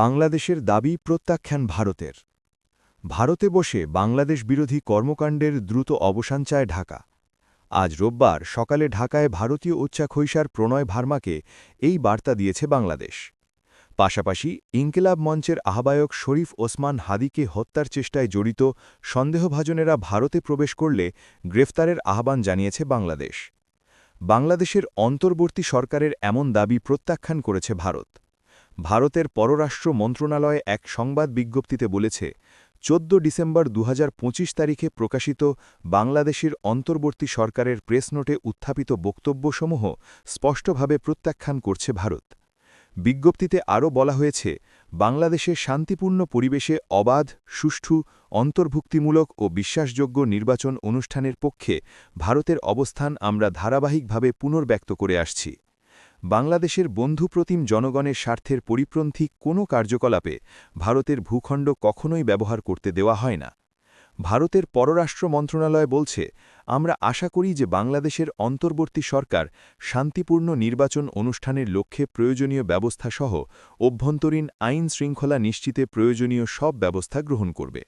বাংলাদেশের দাবি প্রত্যাখ্যান ভারতের। ভারতে বসে বাংলাদেশ বিরোধী কর্মকাণ্ডের দ্রুত অবসান চায় ঢাকা। আজ রোববার সকালে ঢাকায় ভারতীয় উচ্চাখৈসার প্রণয় ভার্মাকে এই বার্তা দিয়েছে বাংলাদেশ। পাশাপাশি ইনকিলাব মঞ্চের আহ্বায়ক শরীফ ওসমান হাদিকে হত্যার চেষ্টায় জড়িত সন্দেহভাজনেরা ভারতে প্রবেশ করলে গ্রেফতারের আহ্বান জানিয়েছে বাংলাদেশ। বাংলাদেশের অন্তর্বর্তী সরকারের এমন দাবি প্রত্যাখ্যান করেছে ভারত। ভারতের পররাষ্ট্র মন্ত্রণালয় এক সংবাদ বিজ্ঞপ্তিতে বলেছে, চোদ্দ ডিসেম্বর দু হাজার পঁচিশ তারিখে প্রকাশিত বাংলাদেশের অন্তর্বর্তী সরকারের প্রেস নোটে উত্থাপিত বক্তব্যসমূহ স্পষ্টভাবে প্রত্যাখ্যান করছে ভারত। বিজ্ঞপ্তিতে আরও বলা হয়েছে, বাংলাদেশে শান্তিপূর্ণ পরিবেশে অবাধ, সুষ্ঠু, অন্তর্ভুক্তিমূলক ও বিশ্বাসযোগ্য নির্বাচন অনুষ্ঠানের পক্ষে ভারতের অবস্থান আমরা ধারাবাহিকভাবে পুনর্ব্যক্ত করে আসছি। বাংলাদেশের বন্ধুপ্রতিম জনগণের স্বার্থের পরিপ্রন্থী কোনো কার্যকলাপে ভারতের ভূখণ্ড কখনোই ব্যবহার করতে দেওয়া হয় না। ভারতের পররাষ্ট্র মন্ত্রণালয় বলছে, আমরা আশা করি যে বাংলাদেশের অন্তর্বর্তী সরকার শান্তিপূর্ণ নির্বাচন অনুষ্ঠানের লক্ষ্যে প্রয়োজনীয় ব্যবস্থাসহ অভ্যন্তরীণ আইন শৃঙ্খলা নিশ্চিতে প্রয়োজনীয় সব ব্যবস্থা গ্রহণ করবে।